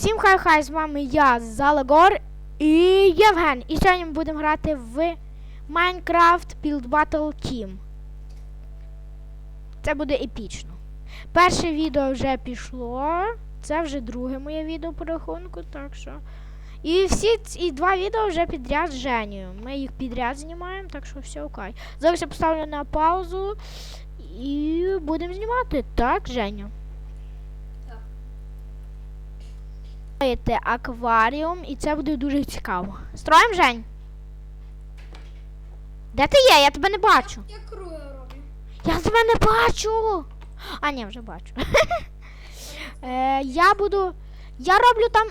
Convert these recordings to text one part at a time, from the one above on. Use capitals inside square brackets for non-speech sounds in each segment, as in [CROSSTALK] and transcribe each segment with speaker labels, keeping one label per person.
Speaker 1: Всім хай-хай, з вами я, Залагор і Євген. І сьогодні ми будемо грати в Minecraft Build Battle Team. Це буде епічно. Перше відео вже пішло. Це вже друге моє відео по рахунку, так що. І всі ці два відео вже підряд з Женєю. Ми їх підряд знімаємо, так що все окей. Зараз я поставлю на паузу і будемо знімати. Так, Женя? Строїти акваріум, і це буде дуже цікаво. Строїм, Жень? Де ти є? Я тебе не бачу.
Speaker 2: Я круги роблю.
Speaker 1: Я тебе не бачу. А, ні, вже бачу. [LAUGHS] е, я буду. Я роблю там.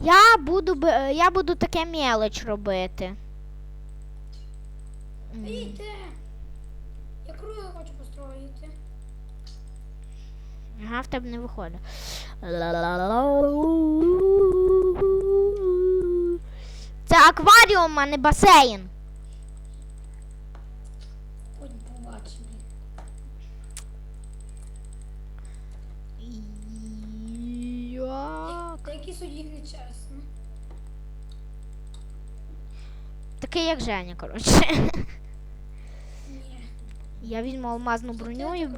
Speaker 1: Я буду е, я буду таке мелоч робити. М.
Speaker 2: Я круги хочу построїти.
Speaker 1: Ага, в тебе не виходить. Це акваріум, а не басейн.
Speaker 2: Та які судді нечесно.
Speaker 1: Такий як Женя, коротше. [LAUGHS] Я візьму алмазну броню і.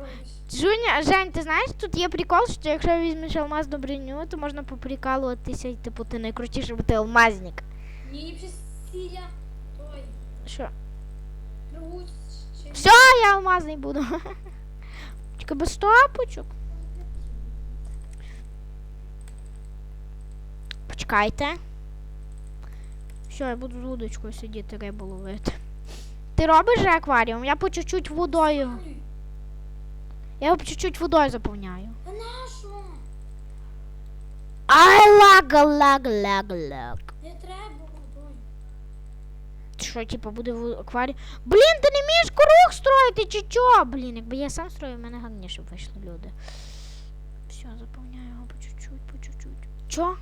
Speaker 1: Жуня, Жень, ти знаєш, тут є прикол, що якщо візьмеш алмазну броню, то можна поприкалуватися і типу ти найкрутіший, бо ти алмазник.
Speaker 2: Ні, сіля. Той.
Speaker 1: Що? Все, я алмазний буду. [LAUGHS] Тільки без топочок. Почекайте. Все, я буду з удочкою сидіти рибу ловити. Ти робиш же акваріум? Я по чуть-чуть водою. Я його по чуть-чуть водою заповняю. Ай, лага, лага, лага, лага.
Speaker 2: Не треба водою.
Speaker 1: Що, типу, буде в акваріумі? Блін, ти не вмієш круг строїти чи чо? Блін, якби я сам строїв, в мене гарніше вийшли люди. Все, заповняю його по чуть-чуть, по чуть-чуть. Чо?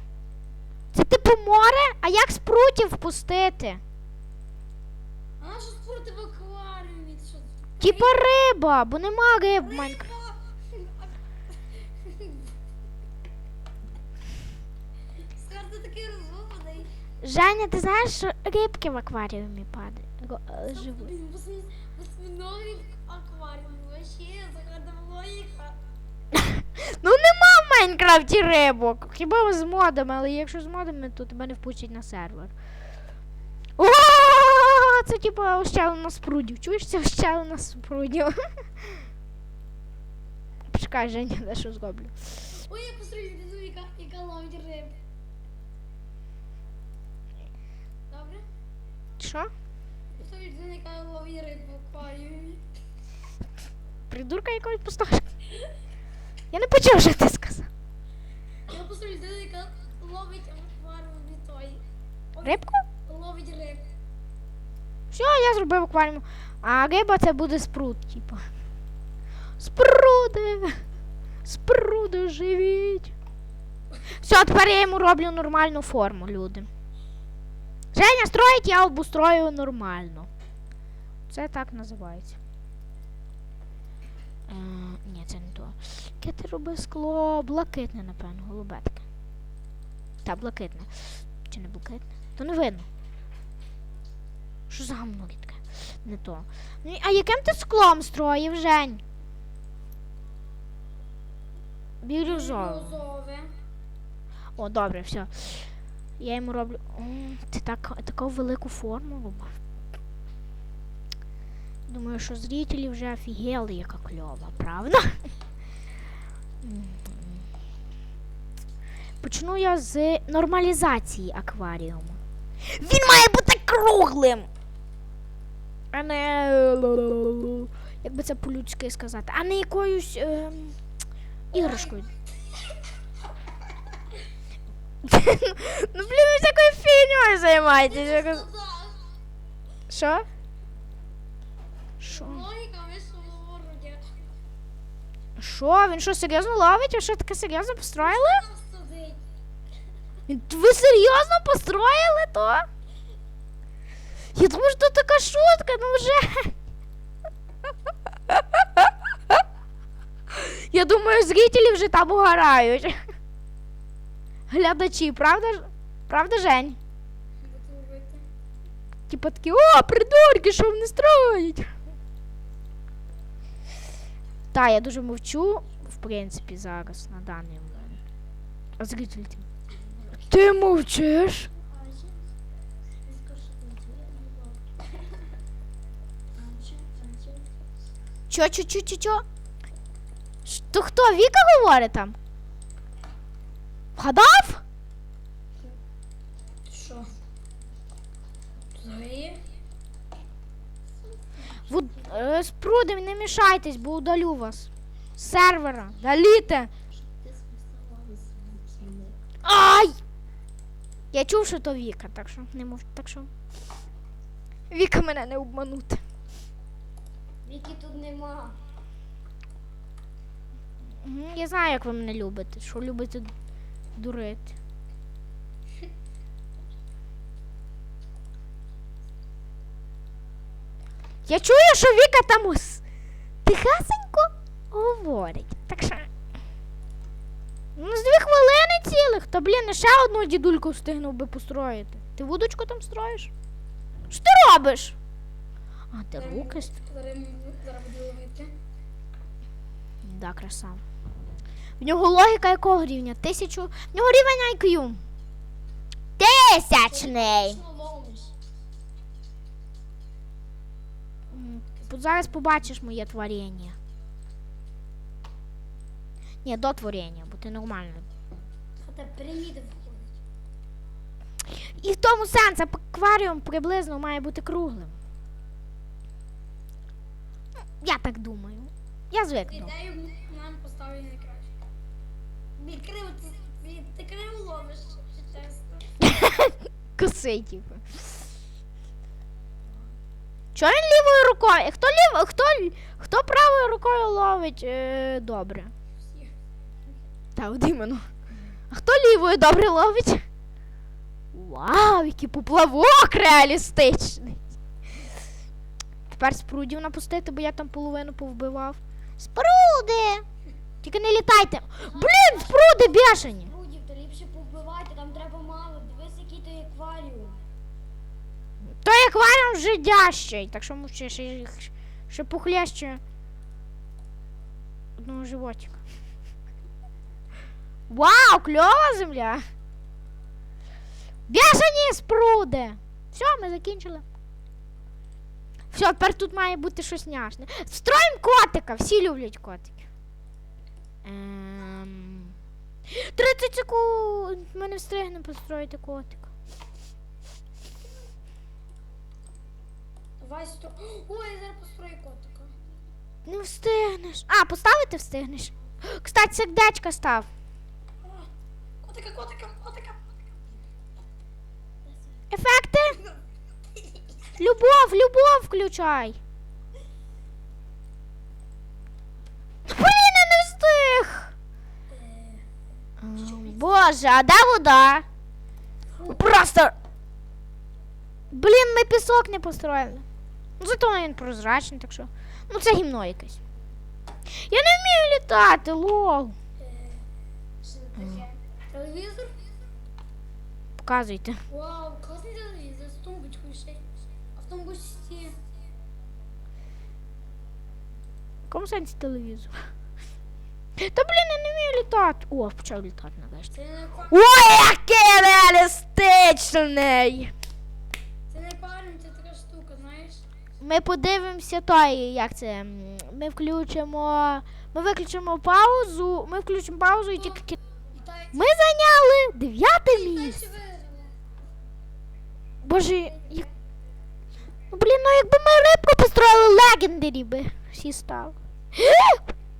Speaker 1: Це типу море? А як спрутів впустити?
Speaker 2: В акваріумі? Ти що?
Speaker 1: Типа риба, бо нема риб в Майнкрафті.
Speaker 2: Скар, ти такий розумний.
Speaker 1: Женя, ти знаєш, що рибки в акваріумі падають? ро- е, Живуть.
Speaker 2: Блін, восьми- Восьминогі акваріум. Вообще, логіка.
Speaker 1: Ну нема в Майнкрафті рибок. Хіба з модами, але якщо з модами, то тебе не впустять на сервер. Це типа ощелина спрудів. Чуєш, це ощелина спрудів. [LAUGHS] Почекай, Женя, я що зроблю.
Speaker 2: Ой, я построю яка, яка ловить риб. Добре?
Speaker 1: Що?
Speaker 2: Построю яка ловить риб в акваріумі.
Speaker 1: Придурка якогось пустошка. Я не почув, що ти сказав.
Speaker 2: Я построю лізу, яка ловить акваріумі той.
Speaker 1: Рибку?
Speaker 2: Ловить риб.
Speaker 1: Все, я зробив акваріум. А риба це буде спрут, типа. Спруди! Спруди живіть. Все, тепер я йому роблю нормальну форму, люди. Женя строїть, я обустрою нормально. Це так називається. Е, ні, це не то. Яке ти робив скло? Блакитне, напевно, голубетке. Та, блакитне. Чи не блакитне? То не видно. Що за гамно таке? Не то. Ну, а яким ти склом строїв, Жень? Бірюзовим.
Speaker 2: Розове.
Speaker 1: О, добре, все. Я йому роблю. О, ти так, таку велику форму робив. Думаю, що зрителі вже офігели, яка кльова, правда? Почну я з нормалізації акваріуму. Він має бути круглим! А не. Як би це по-людськи сказати, а не якоюсь ем, іграшкою. ну блін, ви всякою фігньою займаєтесь. Що? Що? Що? Він що, серйозно ловить? Ви що таке серйозно построїли? Ви серйозно построїли то? Я думаю, що така шутка, ну вже. Я думаю, зрителі вже там угорають. Глядачі, правда ж? Правда, Жень?
Speaker 2: Буду робити.
Speaker 1: Типа такі, о, придурки, що вони строять? Та, я дуже мовчу, в принципі, зараз, на даний момент. А зрителі. ті, Ти мовчиш? Чо, чо, чо, чо, чо? То хто Віка говорить там? Вгадав?
Speaker 2: Що? Взагалі?
Speaker 1: Вуд... Е, спруди, не мішайтесь, бо удалю вас. З сервера. Даліте. Ай! Я чув, що то Віка, так що не мов... так що. Віка мене не обманути.
Speaker 2: Віки тут нема.
Speaker 1: Я знаю, як ви мене любите, що любите дурити. Я чую, що Віка там ус... тихесенько говорить. Так що. Ну, з дві хвилини цілих, то, блін, ще одну дідульку встигнув би построїти. Ти вудочку там строїш? Що ти робиш? А, ти руки
Speaker 2: Зараз буду ловити.
Speaker 1: Да, краса. В нього логіка якого рівня? Тисячу. В нього рівень IQ. Тисячний. Зараз побачиш моє творіння. Ні, до творіння, бо ти нормально. І в тому сенс, акваріум приблизно має бути круглим. Я так думаю. Я звикну.
Speaker 2: Ідею нам поставили найкраще. Відкрив, ти, ти криво ловиш, чесно. [LAUGHS]
Speaker 1: Коси, типу. Чого він лівою рукою? Хто лів... хто, хто правою рукою ловить е, добре?
Speaker 2: Всі.
Speaker 1: Та от іменно. А хто лівою добре ловить? Вау, який поплавок реалістичний. Тепер спрудів напустити, бо я там половину повбивав. Спруди! Тільки не літайте. Блін, спруди бешені!
Speaker 2: Прудів, то ліпше повбивайте, там треба мало. Дивись, який той акваріум.
Speaker 1: Той акваріум вже дящий, так що мовчи, ще, ще пухляще одного животика. Вау, кльова земля! Бешені спруди! Все, ми закінчили. Все, тепер тут має бути щось няшне. Строїмо котика, всі люблять котики. Ем... 30 секунд. Ми не встигнемо построїти котика.
Speaker 2: Давай сто. Ой, я зараз построю котика.
Speaker 1: Не встигнеш. А, поставити встигнеш. Кстати, сердечко став.
Speaker 2: Котика, котика, котика.
Speaker 1: Любов, любов включай. Блін, я не встиг. Боже, а де вода? Просто. Блін, ми пісок не построїли. Ну, зато він прозрачний, так що. Ну, це гімно якесь. Я не вмію літати, лол.
Speaker 2: Телевізор?
Speaker 1: Показуйте.
Speaker 2: Вау, класний телевізор з тумбочкою ще. Тумбочці
Speaker 1: В якому сенсі телевізор? Та блін, я не вмію літати. О, почав літати нарешті. Ой, який реалістичний!
Speaker 2: Це не акваріум, це така штука, знаєш?
Speaker 1: Ми подивимося той, як це. Ми включимо. Ми виключимо паузу. Ми включимо паузу і тільки. Ми зайняли дев'яте місце. Боже, якби ми рибку построїли легендарі би всі стали.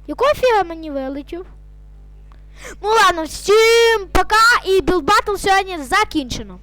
Speaker 1: Якого фіга мені вилетів? Ну ладно, всім пока і білбатл сьогодні закінчено.